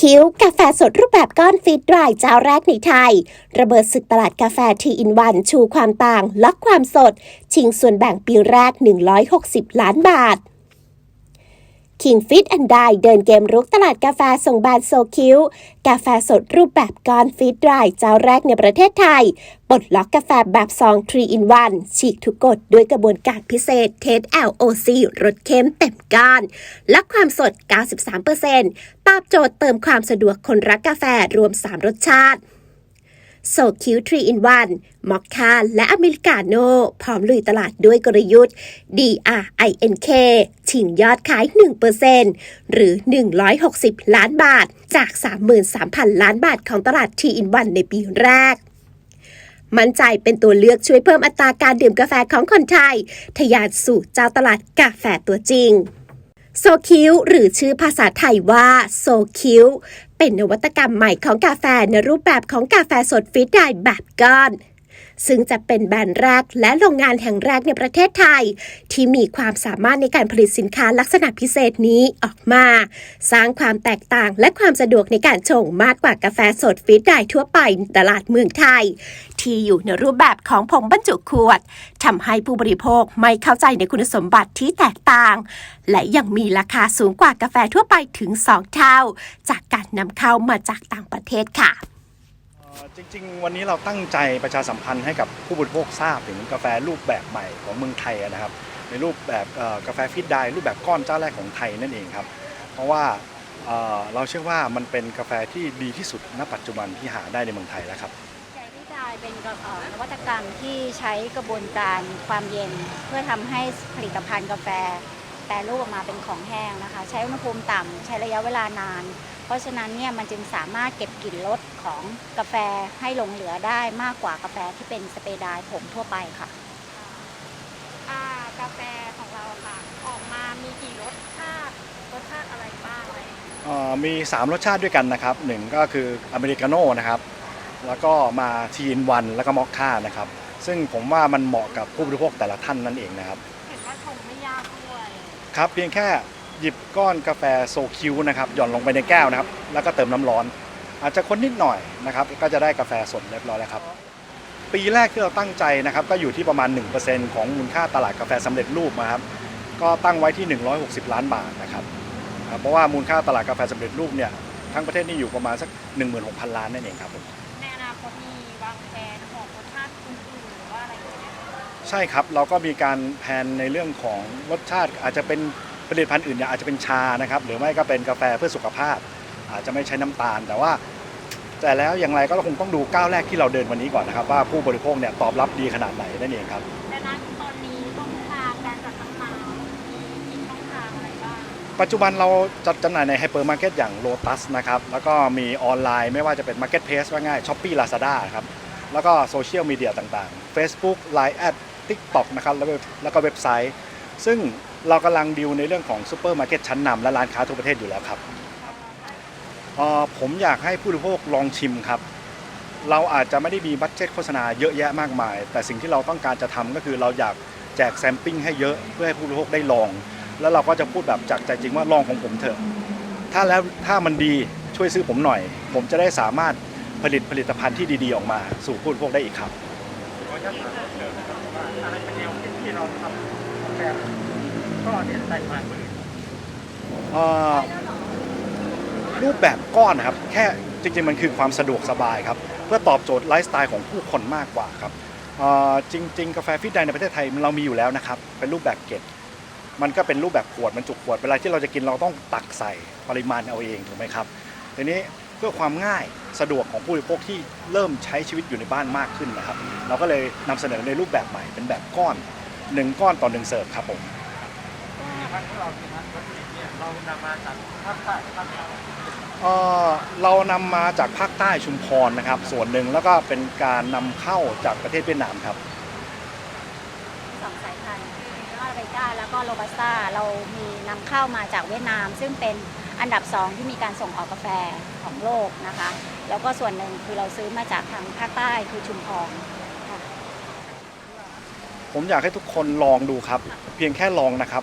คิวกาแฟสดรูปแบบก้อนฟีดดรายเจ้าแรกในไทย ระเบิดศึกตลาดกาแฟทีอินวันชูความต่าง ล็อกความสด ชิงส่วนแบ่งปีแรก 160 ล้านบาท King Fit and Die เดินเกมรุกตลาดกาแฟส่งบรนโซคิวกาแฟสดรูปแบบก้อนฟีดดรายเจ้าแรกในประเทศไทยปลดล็อกกาแฟแบบซอง3 in 1ฉีกทุกกฎด้วยกระบวนการพิเศษเทส LOC รสเข้มเต็มก้านและความสด 93%ตอบโจทย์เติมความสะดวกคนรักกาแฟรวม 3 รสชาติ โซคิว3 in 1มอคคาและอเมริกาโน่พร้อมลุยตลาดด้วยกลยุทธ์ DRINK ชิงยอดขาย 1%หรือ 160 ล้านบาท จาก 33,000 ล้านบาทของตลาด3 in 1ในปีแรกมั่นใจเป็นตัวเลือกช่วยเพิ่มอัตราการดื่มกาแฟของคนไทย ทะยานสู่เจ้าตลาดกาแฟตัวจริง โซคิวหรือชื่อภาษาไทยว่าโซคิวเป็นนวัตกรรมใหม่ของกาแฟในรูปแบบของกาแฟสดฟิตได้แบบก้อน ซึ่งจะเป็นแบรนด์แรกและโรงงานแห่งแรกในประเทศไทย ที่มีความสามารถในการผลิตสินค้าลักษณะพิเศษนี้ออกมา สร้างความแตกต่างและความสะดวกในการชงมากกว่ากาแฟสดฟิตได้ทั่วไปในตลาดเมืองไทย ที่อยู่ในรูปแบบของผงบรรจุขวดทำให้ผู้บริโภคไม่เข้าใจในคุณสมบัติที่แตกต่าง และยังมีราคาสูงกว่ากาแฟทั่วไปถึง 2 เท่า จากการนำเข้ามาจากต่างประเทศค่ะ จริง ๆ วันนี้เราตั้งใจประชาสัมพันธ์ให้กับผู้บริโภคทราบถึงกาแฟรูปแบบใหม่ของเมืองไทยนะครับ ในรูปแบบกาแฟฟิตไดรูปแบบก้อนเจ้าแรกของไทยนั่นเองครับ เพราะว่าเราเชื่อว่ามันเป็นกาแฟที่ดีที่สุดณปัจจุบันที่หาได้ในเมืองไทยแล้วครับใจที่ดายเป็นนวัตกรรมที่ใช้กระบวนการความเย็น เพื่อทำให้ผลิตภัณฑ์กาแฟ แปรรูปออกมาเป็นของแห้งนะคะ ใช้อุณหภูมิต่ำใช้ระยะเวลานาน เพราะฉะนั้นเนี่ยมันจึงสามารถเก็บกลิ่นรสของกาแฟให้หลงเหลือได้มากกว่ากาแฟที่เป็นสเปรย์ไดร์ผงทั่วไปค่ะอ่ากาแฟของเราค่ะออกมามีกี่รสชาติรสชาติอะไรบ้างอะไรอย่างเงี้ยเอ่อมี 3 รสชาติด้วยกันนะครับหนึ่งก็คืออเมริกาโน่นะครับแล้วก็มาทีนวันแล้วก็มอคค่านะครับ ซึ่งผมว่ามันเหมาะกับผู้บริโภคแต่ละท่านนั่นเองนะครับ เห็นว่าชงไม่ยากด้วย ครับเพียงแค่หยิบก้อนกาแฟโซคิวนะครับหย่อนลงไปในแก้วนะครับ แล้วก็เติมน้ำร้อน อาจจะคนนิดหน่อยนะครับ ก็จะได้กาแฟสดเรียบร้อยแล้วครับ ปีแรกที่เราตั้งใจนะครับ ก็อยู่ที่ประมาณ 1%ของมูลค่าตลาดกาแฟสำเร็จรูปนะครับ ก็ตั้งไว้ที่ 160 ล้านบาทนะครับ เพราะว่ามูลค่าตลาดกาแฟสำเร็จรูปเนี่ยทั้งประเทศนี่อยู่ประมาณสัก16,000 ล้านนั่นเองครับผม ใช่ครับเราก็มีการแพลนในเรื่องของรสชาติอาจจะเป็นผลิตภัณฑ์อื่นเนี่ยอาจจะเป็นชานะครับ หรือไม่ก็เป็นกาแฟเพื่อสุขภาพ อาจจะไม่ใช้น้ำตาล แต่ว่า แต่แล้วอย่างไรก็คงต้องดูก้าวแรกที่เราเดินวันนี้ก่อนนะครับ ว่าผู้บริโภคเนี่ยตอบรับดีขนาดไหนนั่นเองครับและนั้นตอนนี้ช่องทางการจัดจำหน่ายมีกี่ช่องทางอะไรบ้างปัจจุบันเราจัดจำหน่ายในไฮเปอร์มาร์เก็ตอย่าง Lotus นะครับแล้วก็มีออนไลน์ไม่ว่าจะเป็น Marketplace ว่าง่าย Shopee Lazada ครับแล้วก็โซเชียลมีเดียต่างๆ Facebook Line แอด TikTok นะครับแล้วก็แล้วก็เว็บไซต์ ซึ่งเรากำลังดิวในเรื่องของซูเปอร์มาร์เก็ตชั้นนำและร้านค้าทั่วประเทศอยู่แล้วครับเอ่อผมอยากให้ผู้บริโภคลองชิมครับ เราอาจจะไม่ได้มีบัตเจ็ตโฆษณาเยอะแยะมากมาย แต่สิ่งที่เราต้องการจะทำก็คือเราอยากแจกแซมปิ้งให้เยอะเพื่อให้ผู้บริโภคได้ลอง แล้วเราก็จะพูดแบบจากใจจริงว่าลองของผมเถอะ ถ้าแล้วถ้ามันดีช่วยซื้อผมหน่อย ผมจะได้สามารถผลิตผลิตภัณฑ์ที่ดีๆออกมาสู่ผู้บริโภคได้อีกครับ เอ่อรูปแบบก้อนนะครับแค่จริงๆมันคือความสะดวกสบายครับ เพื่อตอบโจทย์ไลฟ์สไตล์ของผู้คนมากกว่าครับเอ่อจริง ๆ กาแฟฟิตไดในประเทศไทยเรามีอยู่แล้วนะครับ เป็นรูปแบบเกล็ดมันก็เป็นรูปแบบขวดบรรจุขวดเวลาที่เราจะกินเราต้องตักใส่ปริมาณเอาเองถูกไหมครับทีนี้ เพื่อความง่ายสะดวกของผู้บริโภคที่เริ่มใช้ชีวิตอยู่ในบ้านมากขึ้นนะครับ เราก็เลยนำเสนอในรูปแบบใหม่เป็นแบบก้อนหนึ่งก้อนต่อหนึ่งเสิร์ฟครับผมเอ่อเรานำมาจากภาคใต้ชุมพรนะครับ ส่วนหนึ่งแล้วก็เป็นการนำเข้าจากประเทศเวียดนามครับสองสายพันธุ์คืออาราเบก้าแล้วก็โรบัสต้าเรามีนำเข้ามาจากเวียดนาม ซึ่งเป็น อันดับสองที่มีการส่งออกกาแฟของโลกนะคะ แล้วก็ส่วนหนึ่งคือเราซื้อมาจากทางภาคใต้คือชุมพรค่ะ ผมอยากให้ทุกคนลองดูครับ เพียงแค่ลองนะครับ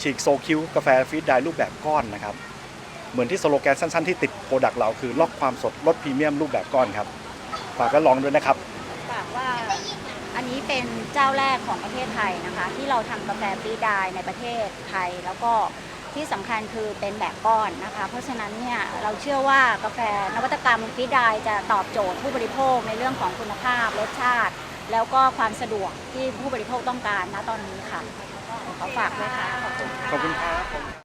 ฉีกโซคิวกาแฟฟีดไดรูปแบบก้อนนะครับ เหมือนที่สโลแกนสั้นๆที่ติดโปรดักต์เราคือล็อกความสดลดพรีเมียมรูปแบบก้อนครับฝากก็ลองด้วยนะครับ ฝากว่าอันนี้เป็นเจ้าแรกของประเทศไทยนะคะ ที่เราทำกาแฟฟรีไดร์ในประเทศไทยแล้วก็ ที่สำคัญคือเป็นแบบก้อนนะคะ เพราะฉะนั้นเนี่ยเราเชื่อว่ากาแฟนวัตกรรมฟิดายจะตอบโจทย์ผู้บริโภคในเรื่องของคุณภาพรสชาติ แล้วก็ความสะดวกที่ผู้บริโภคต้องการนะตอนนี้ค่ะขอฝากด้วยค่ะ ขอบคุณค่ะ ขอบคุณครับ